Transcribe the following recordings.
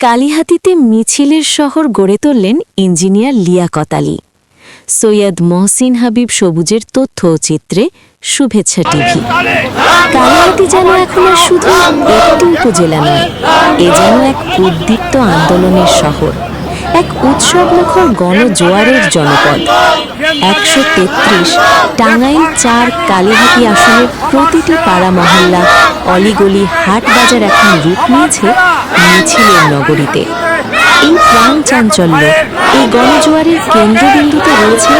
কালিহাতিতে মিছিলের শহর গড়ে তুললেন ইঞ্জিনিয়ার লিয়াকত আলী সৈয়দ মহসিন হাবিব সবুজের তথ্য চিত্রে শুভেচ্ছা টিভি। কালিহাতি যেন এখন আর শুধু একটি উপজেলা নয়, এ যেন এক উদ্দীপ্ত আন্দোলনের শহর, এক উৎসবমুখর গণজোয়ারের জনপদ। একশো তেত্রিশ টাঙ্গাইল চার কালীহাতি আসনের প্রতিটি পাড়া মহল্লা অলিগলি হাট বাজার এখন রূপ নিয়েছে মিছিলের নগরীতে। এই প্রাণ চাঞ্চল্য, এই গণজোয়ারের কেন্দ্রবিন্দুতে রয়েছে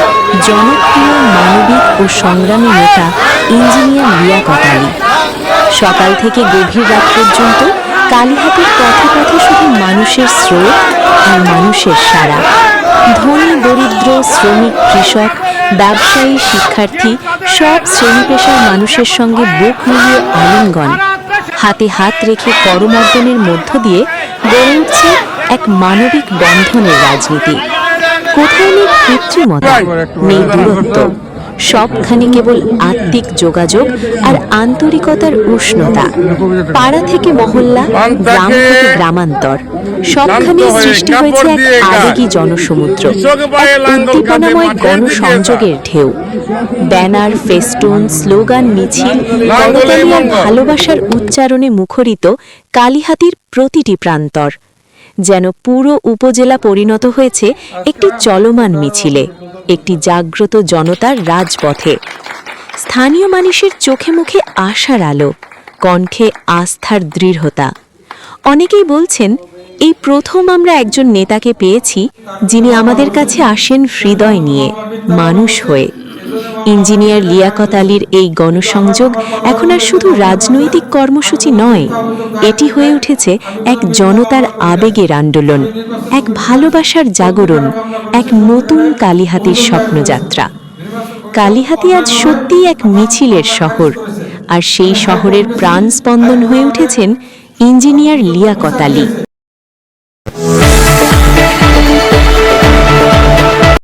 জনপ্রিয় মানবিক ও সংগ্রামী নেতা ইঞ্জিনিয়ার লিয়াকত আলী সকাল থেকে গভীর রাত পর্যন্ত কালীহাটের পথে পথে শুধু মানুষের স্রোত আর মানুষের সারা ধনী, দরিদ্র, শ্রমিক, কৃষক, ব্যবসায়ী, শিক্ষার্থী সব শ্রেণি পেশার মানুষের সঙ্গে বুক মিলিয়ে আলিঙ্গন। হাতে হাত রেখে করমর্দনের মধ্য দিয়ে গড়ে উঠছে এক মানবিক বন্ধনের রাজনীতি। কোথাও নেই কৃত্রিমতা নেই দূরত্ব। সবখানে কেবল আত্মিক যোগাযোগ আর আন্তরিকতার উষ্ণতা। পাড়া থেকে মহল্লা গ্রাম থেকে গ্রামান্তর। সবখানে সৃষ্টি হয়েছে এক আবেগী জনসমুদ্র এক উদ্দীপনাময় গণসংযোগের ঢেউ। ব্যানার ফেস্টুন স্লোগান মিছিল করতালি আর ভালোবাসার উচ্চারণে মুখরিত কালীহাতির প্রতিটি প্রান্তর। যেন পুরো উপজেলা পরিণত হয়েছে একটি চলমান মিছিলে। একটি জাগ্রত জনতার রাজপথে। স্থানীয় মানুষের চোখে মুখে আশার আলো, কণ্ঠে আস্থার দৃঢ়তা। অনেকেই বলছেন, এই প্রথম আমরা একজন নেতাকে পেয়েছি যিনি আমাদের কাছে আসেন হৃদয় নিয়ে, মানুষ হয়ে। ইঞ্জিনিয়ার লিয়াকত আলীর এই গণসংযোগ এখন আর শুধু রাজনৈতিক কর্মসূচি নয়, এটি হয়ে উঠেছে এক জনতার আবেগের আন্দোলন, এক ভালোবাসার জাগরণ, এক নতুন কালীহাতির স্বপ্নযাত্রা। কালীহাতি আজ সত্যিই এক মিছিলের শহর, আর সেই শহরের প্রাণ স্পন্দন হয়ে উঠেছেন ইঞ্জিনিয়ার লিয়াকত আলী।